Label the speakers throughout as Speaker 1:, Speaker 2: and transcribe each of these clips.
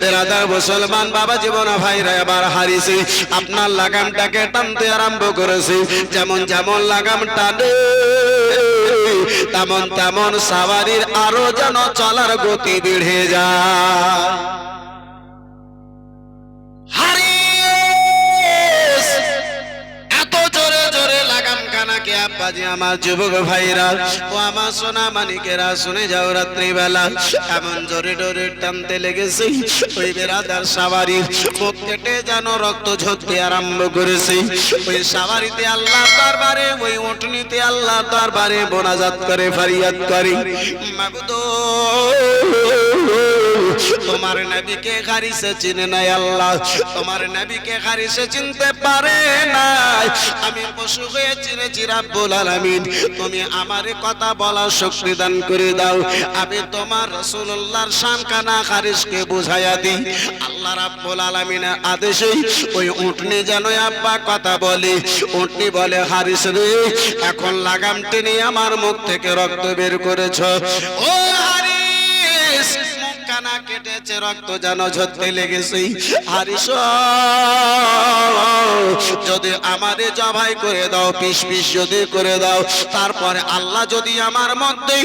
Speaker 1: তেরাদার মুসলমান ভাইরা এবার হারিছে আপনার লাগামটাকে টানতে আরম্ভ করেছে। যেমন যেমন লাগাম টানে, তেমন তেমন সাওয়ারির আরও যেন চলার গতি বেড়ে যায়। কানাকে আব্বাজি, আমার যুবক ভাইরা, ও আমার সোনা মানিকেরা, শুনে যাও রাত্রিবেলা। এমন জোরে জোরে টানতে লেগেছে, ওই বেড়াদার সাবারি মুখ কেটে যেন রক্ত ঝরতে আরম্ভ করেছে। ওই সাবারিতে আল্লাহ দরবারে, ওই উঠনিতে আল্লাহ দরবারে বোনাজাত করে ফারিয়াদ করে। মাবুদো তোমার নবীকে খারিসে চিনে নাই আল্লাহ। তোমার নবীকে খারিসে চিনতে পারে নাই। আমি পশু হয়ে চিনেছি রাব্বুল আলামিন। তুমি আমারে কথা বলার শক্তি দান করে দাও। আমি তোমার রাসূলুল্লাহর শান কানা খারিসকে বুঝাইয়া দিই। আল্লাহ রাব্বুল আলামিনের আদেশে ওই উটনি যেন আব্বা কথা বলে। উটনি বলে হারিস রে, এখন লাগাম টেনে আমার মুখ থেকে রক্ত বের করেছ। ও হারিস মুখ কানা কেটেছে, রক্ত যেন ঝরতে লেগেছে। হারিস যদি আমারে জবাই করে দাও, পিস পিস যদি করে দাও, তারপরে আল্লাহ যদি আমার মধ্যে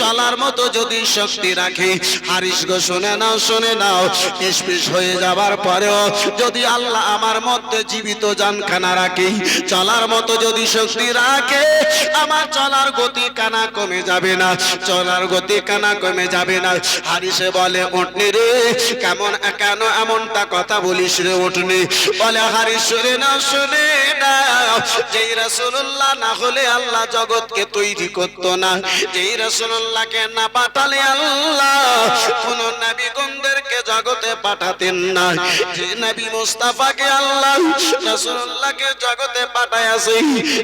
Speaker 1: চলার মতো যদি শক্তি রাখে, হারিস গো, শুনে নাও শুনে নাও, পিস পিস হয়ে যাবার পরেও যদি আল্লাহ আমার মধ্যে জীবিত জানখানা রাখে, চলার মতো যদি শক্তি রাখে, আমার চলার গতি কানা কমে যাবে না, চলার গতি কানা কমে যাবে না। হারিসে বলে উঠনি রে? কেমন কেন এমনটা কথা বলিস রে উঠনি? বলে হারিস শুনে না শুনে না যেই রাসূলুল্লাহ না হলে আল্লাহ জগৎকে তৈরি করতো না। যেই রাসূলুল্লাহকে না পাঠালে আল্লাহ, কোন নবী গণদেরকে জগতে পাঠাতেন না। যে নবী মুস্তাফাকে আল্লাহ রাসূলুল্লাহকে জগতে পাঠাইয়াছে,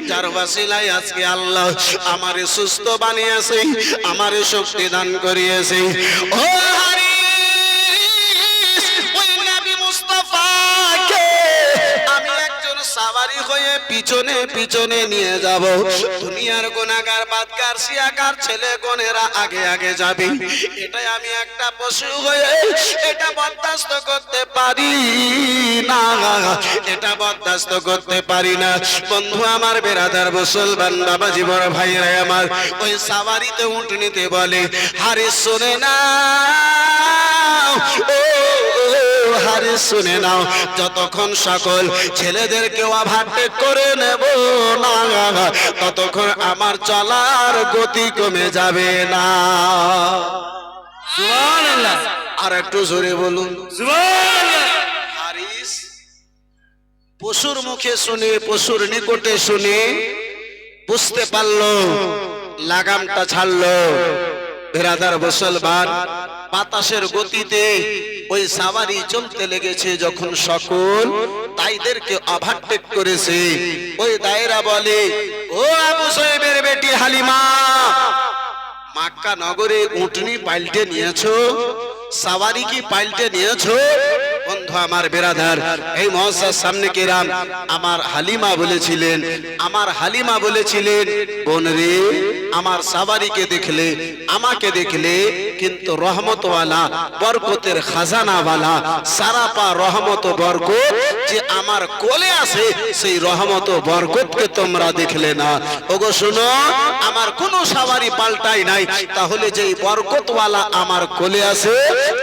Speaker 1: যার ওয়াসিলায় আজকে আল্লাহ আমারে সুস্থ বানিয়েছে, আমারে শক্তি দান করিয়েছে। ও হারিস হয়ে পিছনে পিছনে নিয়ে যাব। দুনিয়ার গুনাহগার বাদকার সিয়াকার ছেলে গনেরা আগে আগে যাবে। এটাই আমি একটা পশু হয়ে এটা বরদাস্ত করতে পারি না। এটা বরদাস্ত করতে পারি না। বন্ধু আমার বেরাদার, মুসলমান বাবা জীবন ভাইরা আমার, ওই সাওয়ারিতে উঠ নিতে বলে, হারে শোনে না। ও হারে শুনে নাও। যতক্ষণ সকল ছেলেদেরকে ওভারটেক করে নেব না ততক্ষণ আমার চলার গতি কমে যাবে না। আর একটু জোরে বলুন। হারিস পশুর মুখে শুনে পশুর নিকটে শুনে বুঝতে পারল লাগামটা ছাড়লো। বেরাদার মুসলমান বাতাসের গতিতে ওই সাওয়ারি চলতে লেগেছে যখন সকল তাইদেরকে ওভারটেক করেছে। ওই দায়রা বলে, ও আবু সাহেবের বেটি হালিমা, মাক্কা নগরে উটনি পাল্টে নিয়েছো? সাওয়ারি কি পাল্টে নিয়েছো? বন্ধু আমার বেরাধার এই মহসার সামনে কেরাম, আমার হালিমা বলেছিলেন, আমার হালিমা বলেছিলেন, বোন রে আমার সাওয়ারিকে দেখলে, আমাকে দেখলে, কিন্তু রহমতওয়ালা, বরকতের খাজানাওয়ালা, সারাপা রহমত বরকত যে আমার কোলে আছে, সেই রহমত বরকতকে তোমরা দেখলে না। ওগো শুনো, আমার কোনো সাওয়ারি পাল্টাই নাই, তাহলে যেই বরকতওয়ালা আমার কোলে আছে,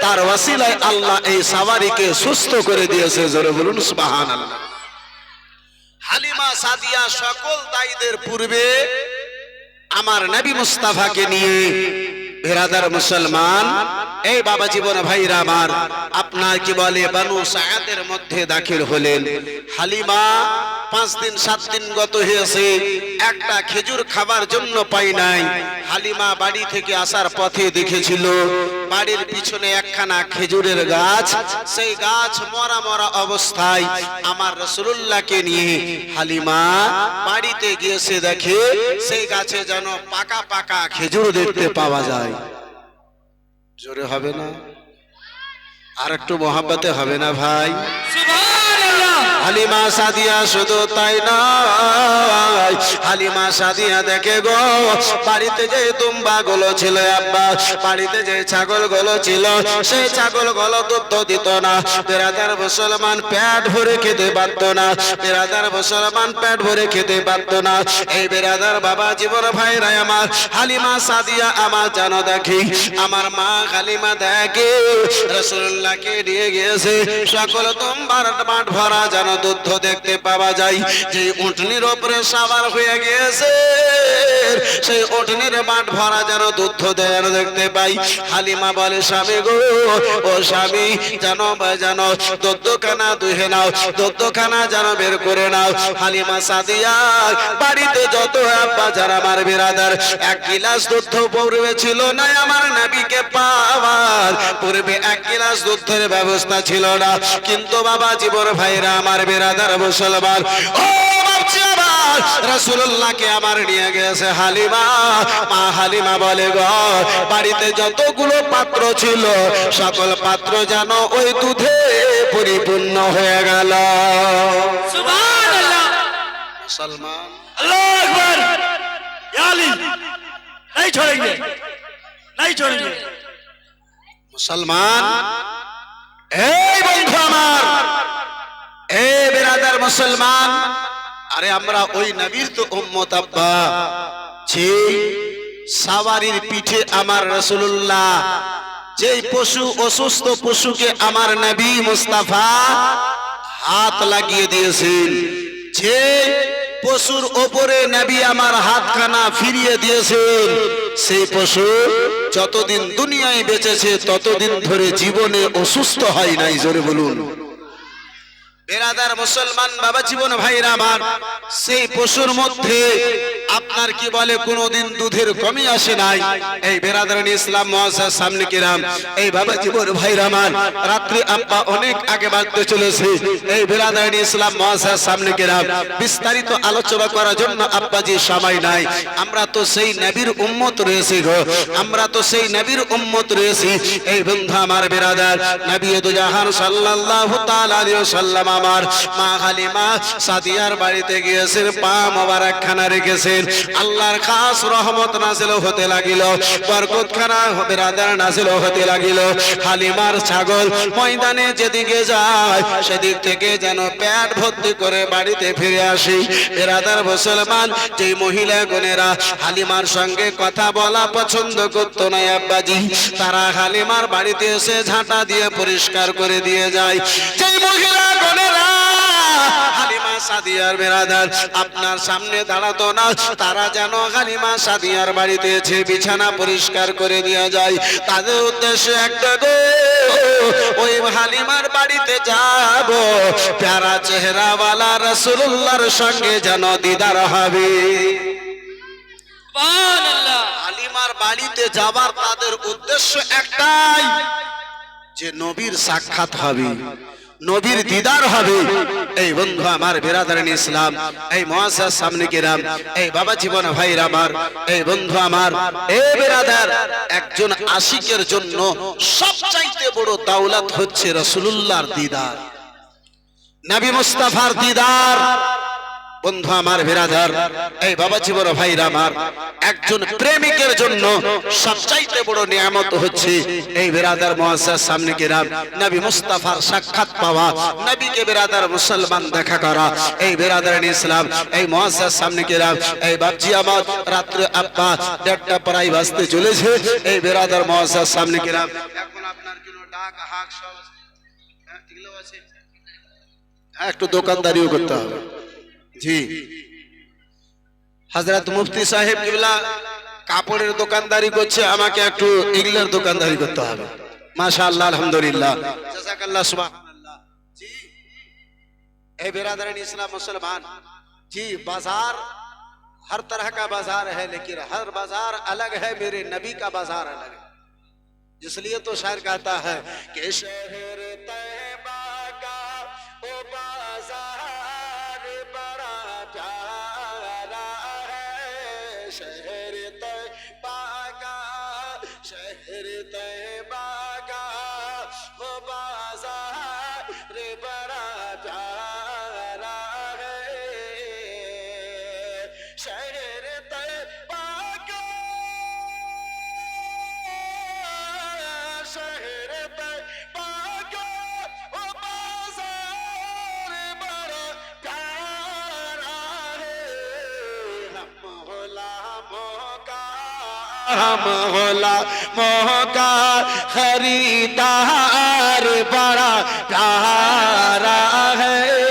Speaker 1: তার ওয়াসিলায় আল্লাহ এই সাওয়ারিকে সুস্থ করে দিয়েছে, জোরে বলুন, সুবহানাল্লাহ। হালিমা সাদিয়া সকল দায়ীদের পূর্বে আমার নবী মুস্তাফাকে নিয়ে, বেরাদার মুসলমান, এই বাবা জীবন ভাইরা আমার, আপনার কি বলে, বানু সায়াদের মধ্যে দাখিল হলেন। হালিমা পাঁচ দিন, সাত দিন গত হয়েছে, একটা খেজুর খাবার জন্য পাই নাই। হালিমা বাড়ি থেকে আসার পথে দেখেছিল বাড়ির পিছনে একখানা খেজুরের গাছ। সেই গাছ মরা মরা অবস্থায় আমার রসুল্লাহকে নিয়ে হালিমা বাড়িতে গিয়েছে দেখে সেই গাছে যেন পাকা পাকা খেজুর দেখতে পাওয়া যায়। জোরে হবে না? আর একটু মহাব্বতে হবে না ভাই? হালিমা সাদিয়া শুধু তাই না হালিমা সাদিয়া দেখে গো, বাড়িতে যে তুম্বা গুলো ছিল আব্বা, বাড়িতে যে ছাগলগুলো ছিল সেই ছাগলগুলো দুধ দিত না। বেরাদার মুসলমান পেট ভরে খেতে পারতো না। বেরাদার মুসলমান পেট ভরে খেতে পারতো না। এই বেরাদার বাবা জীবন ভাই রায় আমার। হালিমা সাদিয়া আমার জানো দেখি, আমার মা হালিমা দেখে রসুল্লাহকে নিয়ে গিয়েছে। সকল তোমার মাঠ ভরা যেন দুধ দেখতে পাওয়া যায়। যে উঠনির ওপরে সাবার হয়ে গিয়েছে সেই উঠনির মাঠ ভরা যেন দুধ যেন দেখতে পাই। হালিমা বলে, স্বামী গো, ও স্বামী, জানো বা জানো দদ্দখানা দুহে নাও দদ্দখানা যেন বের করে নাও। হালিমা সাদিয়া বাড়িতে যত আব্বা যারা আমার বিরাদার, এক গিলাস দুধ পূর্বে ছিল না, আমার নাবিকে পাওয়ার পূর্বে এক গিলাস দুধের ব্যবস্থা ছিল না। কিন্তু বাবা জীবন ভাইরা আমার বিরাদার মুসলমান। ও রসুল্লাহকে আমার নিয়ে গেছে হালিমা। মা হালিমা বলে গ বাড়িতে যতগুলো পাত্র ছিল সকল পাত্র যেন ওই দুধে পরিপূর্ণ হয়ে গেল। মুসলমান। মুসলমান এই বন্ধু আমার এ বেরাদার মুসলমান আরে আমরা ওই নবীর তো উম্মত, আব্বা। যে সাওয়ারির পিঠে আমার রসুল্লাহ যেই পশু, অসুস্থ পশুকে আমার নবী মুস্তাফা হাত লাগিয়ে দিয়েছেন যে পশুর ওপরে নবী আমার হাতখানা ফিরিয়ে দিয়েছেন, সেই পশু যতদিন দুনিয়ায় বেঁচেছে, ততদিন ধরে জীবনে অসুস্থ হয় নাই, জোরে বলুন। বেরাদার মুসলমান বাবা জীবন ভাইরা আমার সেই পশুর মধ্যে আপনার কি বলে, কোনোদিন দুধের কমি আসে নাই? এই বেরাদার ইসলাম মহাশার সামনে কিরাম। এই বাবা জীবন ভাইরা আমার। রাত্রি আব্বা অনেক আগে বাড়তে চলেছে। এই বেরাদার ইসলাম মহাশার সামনে কিরাম। বিস্তারিত আলোচনা করার জন্য আব্বাজি সময় নাই। আমরা তো সেই নবীর উম্মত রয়েছি গো। আমরা তো সেই নবীর উম্মত রয়েছি। এই বন্ধু আমার বেরাদার নবী দুজাহান সাল্লাল্লাহু তাআলা আলাইহি ওয়াসাল্লাম আমার মা হালিমা সাদিয়ার বাড়িতে গিয়েছেন, পা মোবারক খানা রেখেছেন আল্লাহর খাস রহমত নাজিল হতে লাগিল। বরকত খানা বেরাদার নাজিল হতে লাগিল। হালিমার ছাগল ময়দানে যেদিকে যায়, সেদিক থেকে যেন পেট ভর্তি করে বাড়িতে ফিরে আসি। বেরাদার মুসলমান যে মহিলা গণেরা হালিমার সঙ্গে কথা বলা পছন্দ করতো না আব্বাজি, তারা হালিমার বাড়িতে এসে ঝাঁটা দিয়ে পরিষ্কার করে দিয়ে যায়। যেই মহিলা গণেরা সাদিয়ার বেরাদার আপনার সামনে দাঁড়াতো না তারা যেন হালিমা সাদিয়ার বাড়িতে এসে বিছানা পরিষ্কার করে দিয়ে যায়। তাদের উদ্দেশ্যে একটা গো ওই হালিমার বাড়িতে যাব। প্যারা চেহারাওয়ালা রসুল্লাহর সঙ্গে যেন দিদার হবে। হালিমার বাড়িতে যাবার তাদের উদ্দেশ্য একটাই যে নবীর সাক্ষাৎ হবে। নবীর দিদার হবে। এই বন্ধু আমার বেরাদারিন ইসলাম এই মহাশার সামনে কিরাম এই বাবা জীবন ভাই আমার এই বন্ধু আমার। এই বিরাদার একজন আশিকের জন্য সবচাইতে বড় দাওলাত হচ্ছে রসুলুল্লাহর দিদার। নবী মুস্তাফার দিদার। বন্ধু আমার বিরাদার এই বাবা জীবন ভাই আমার একজন প্রেমিকের জন্য সবচাইতে বড় নিয়ামত হচ্ছে এই বিরাদার মহাসার সামনে কিরাম নবী মুস্তাফার সাক্ষাৎ পাওয়া নবীকে বিরাদার মুসলমান দেখা করা এই বিরাদার ইসলাম এই মহাসার সামনে কিরাম এই বাবজি আমার রাত্রে আব্বা দেড়টা প্রায় বাঁচতে চলেছে এই বিরাদার মহাসার সামনে কিরাম এখন আপনার ডাক হাক সব আছে? হ্যাঁ, হ্যাঁ, একটু দোকানদারিও করতে হবে। জি। হাজরাত دکانداری সাহেব কিবলা কাপড়ের দোকানদারি করছে، আমাকে একটু এগুলার দোকানদারি করতে হবে। মাশা আল্লাহ আলহামদুলিল্লাহ। জাজাকাল্লাহ اللہ জি। اے برادران اسلام مسلمان جی بازار ہر طرح کا بازار ہے لیکن ہر بازار الگ ہے میرے نبی کا بازار الگ ہے اس لیے تو شاعر کہتا ہے کہ شہر পারা যা ہم ہولا موقع خریدار بڑا मोहका खरीदार बड़ा प्यारा है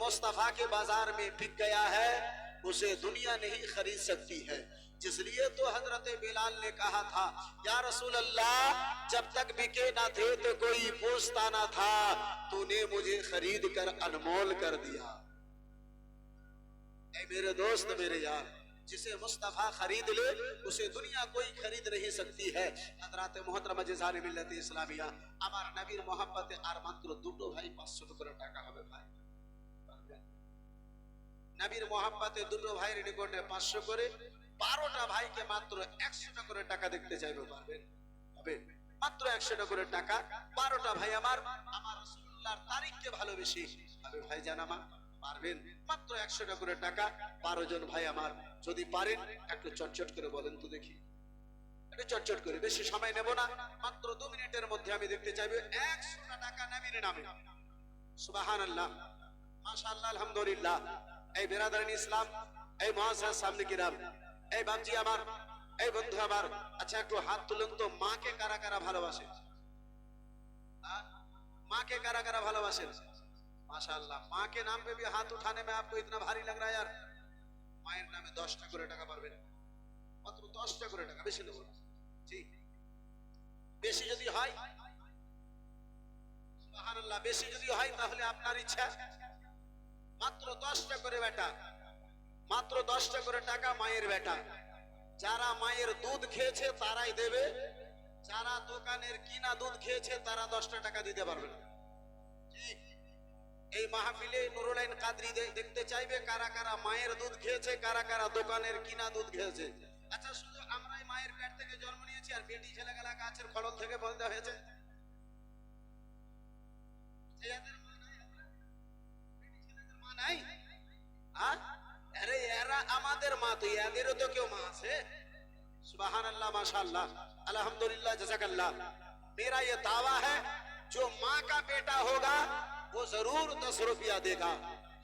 Speaker 1: مصطفیٰ کے بازار میں بک گیا ہے، اسے دنیا نہیں خرید سکتی ہے۔ جس لیے تو حضرت بلال نے کہا تھا، یا رسول اللہ، جب تک بکے نہ تھے تو کوئی پوچھتا نہ تھا، تو نے مجھے خرید کر انمول کر دیا۔ اے میرے دوست، میرے یار، جسے مصطفیٰ خرید لے، اسے دنیا کوئی خرید نہیں سکتی ہے۔ حضرات محترم جی جزار ملت اسلامیہ আমার নবীর মহাব্বতে আর মাত্র দুটো ভাই পাঁচশো টুকরো টাকা হবে ভাই নবীর মোহাম্মতে দুটো ভাইয়ের নিকটে 500 করে 12টা ভাইকে মাত্র 100 টাকা করে টাকা দেখতে চাইবে মাত্র 100 টাকা করে টাকা 12টা ভাই আমার আমার তারিখকে ভালোবেসে। হবে ভাই পারবেন? মাত্র 100 টাকা করে টাকা 12 জন ভাই আমার। যদি পারেন, একটু চটচট করে বলেন তো দেখি। একটু চটচট করে, বেশি সময় নেব না। মাত্র দু মিনিটের মধ্যে আমি দেখতে চাইব একশো টাকা নবীর নামে। সুবাহান আল্লাহ মাশাআল্লাহ, আলহামদুলিল্লাহ। এই বেরাদারিন ইসলাম এই মহাসার সামনে কিরাম এই বাবজি আমার এই বন্ধু আমার আচ্ছা একটু হাত তুলুন তো মাকে কারা কারা ভালোবাসে हाँ? माँ के करा करा ভালোবাসেন माशाल्लाह माँ के नाम पे भी हाथ उठाने में आपको इतना भारी लग रहा है यार মায়ের নামে দশটা করে টাকা পারবেন মাত্র দশটা করে টাকা বেশি নেব না। ঠিক বেশি যদি হয় সুবহানাল্লাহ বেশি যদি হয় তাহলে আপনার ইচ্ছা মাত্র দশটা করে বেটা। মাত্র দশটা করে টাকা মায়ের বেটা। যারা মায়ের দুধ খেয়েছে, তারাই দেবে। যারা দোকানের কিনা দুধ খেয়েছে, তারা দশটা টাকা দিতে পারবে না। এই মাহফিলে নুরুল আইন কাদরি দেখতে চাইবে কারা কারা মায়ের দুধ খেয়েছে, কারা কারা দোকানের কিনা দুধ খেয়েছে। আচ্ছা শুধু আমরাই মায়ের পেট থেকে জন্ম নিয়েছি আর বেটি ছেলে গেলা গাছের ফলন থেকে বলতে হয়েছে। নাই? আরে? এরা আমাদের মা তো، এদেরও তো কেউ মা আছে? سبحان اللہ ماشاءاللہ الحمدللہ جزاک اللہ میرا یہ دعویٰ ہے جو ماں کا بیٹا ہوگا وہ ضرور دس روپیہ دے گا۔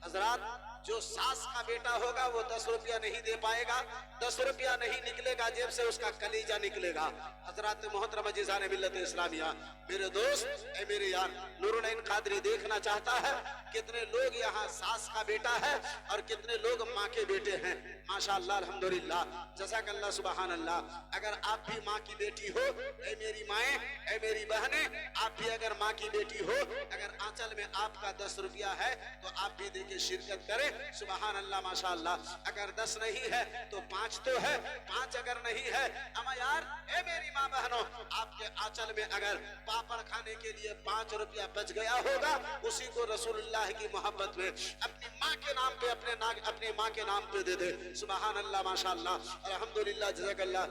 Speaker 1: حضرات، جو ساس کا بیٹا ہوگا، وہ دس روپیہ نہیں دے پائے گا۔ دس روپیہ نہیں نکلے گا جیب سے، اس کا کلیجہ نکلے گا۔ حضرات محترم جزان ملت اسلامیہ، میرے دوست، اے میرے یار نورالعین قادری دیکھنا چاہتا ہے۔ کتنے لوگ یہاں ساس کا بیٹا ہے اور کتنے لوگ ماں کے بیٹے ہیں۔ ماشاءاللہ، الحمدللہ۔ جزاک اللہ سبحان اللہ اگر آپ بھی ماں کی بیٹی ہو، اے میری مائیں، اے میری بہنیں، آپ بھی اگر ماں کی بیٹی ہو، اگر آنچل میں آپ کا دس روپیہ ہے، تو آپ بھی دے کے شرکت کریں۔ سبحان اللہ ماشاءاللہ۔ اگر دس نہیں ہے، تو پانچ تو ہے۔ پانچ اگر نہیں ہے، اما یار، اے میری ماں بہنوں، آپ کے آنچل میں اگر پاپڑ کھانے کے لیے پانچ روپیہ بچ گیا ہوگا، اسی کو رسول اللہ अल्लाह की मोहब्बत में अपनी माँ के नाम पे अपने ना अपनी माँ के नाम पे दे दे सुबह अल्लाह माशा अलहमदुल्ला जजाकल्ला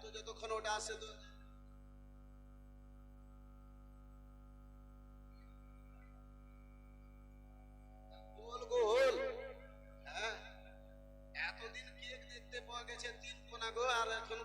Speaker 1: तो যতক্ষণ ওটা আছে তো গোল গোল হ্যাঁ এতদিন কেক দেখতে পাওয়া গেছে তিন কোনা গো আর এখন